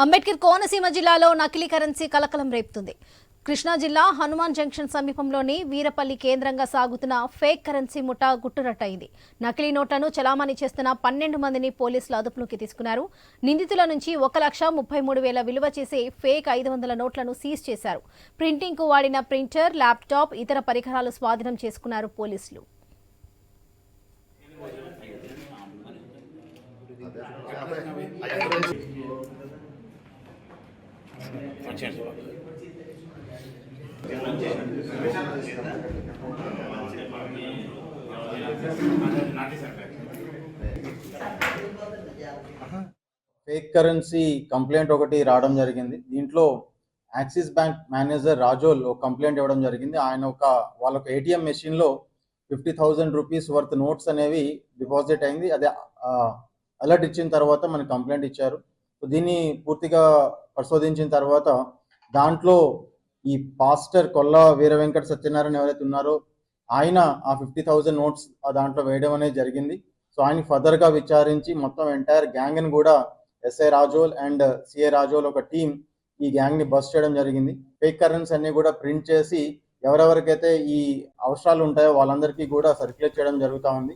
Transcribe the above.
అంబేద్కర్ కోనసీమ జిల్లాలో నకిలీ కరెన్సీ కలకలం రేపుతుంది. కృష్ణా జిల్లా హనుమాన్ జంక్షన్ సమీపంలోని వీరపల్లి కేంద్రంగా సాగుతున్న ఫేక్ కరెన్సీ ముఠా గుట్టురట్టయింది. నకిలీ నోట్లను చలామణి చేస్తున్న పన్నెండు మందిని పోలీసులు అదుపులోకి తీసుకున్నారు. నిందితుల నుంచి ఒక లక్ష ముప్పై మూడు వేల విలువ చేసే ఫేక్ ఐదు వందల నోట్లను సీజ్ చేశారు. ప్రింటింగ్కు వాడిన ప్రింటర్ ల్యాప్టాప్ ఇతర పరికరాలు స్వాధీనం చేసుకున్నారు పోలీసులు. ఫేక్ కరెన్సీ కంప్లైంట్ ఒకటి రావడం జరిగింది. దీంట్లో యాక్సిస్ బ్యాంక్ మేనేజర్ రాజోల్ ఒక కంప్లైంట్ ఇవ్వడం జరిగింది. ఆయన ఒక వాళ్ళ ఒక ఏటీఎం మెషిన్లో fifty thousand rupees worth notes అనేవి డిపాజిట్ అయింది. అదే అలర్ట్ ఇచ్చిన తర్వాత మనకి కంప్లైంట్ ఇచ్చారు. సో దీన్ని పూర్తిగా పరిశోధించిన తర్వాత దాంట్లో ఈ పాస్టర్ కొల్ల వీర వెంకట సత్యనారాయణ ఎవరైతే ఉన్నారో ఆయన ఆ ఫిఫ్టీ థౌజండ్ నోట్స్ ఆ దాంట్లో వేయడం అనేది జరిగింది. సో ఆయన ఫర్దర్గా విచారించి మొత్తం ఎంటైర్ గ్యాంగ్ని కూడా SI Razole and CA Razole ఒక టీం ఈ గ్యాంగ్ని బస్ చేయడం జరిగింది. ఫేక్ కరెన్సీ అన్ని కూడా ప్రింట్ చేసి ఎవరెవరికైతే ఈ అవసరాలు ఉంటాయో వాళ్ళందరికీ కూడా సర్క్యులేట్ చేయడం జరుగుతూ ఉంది.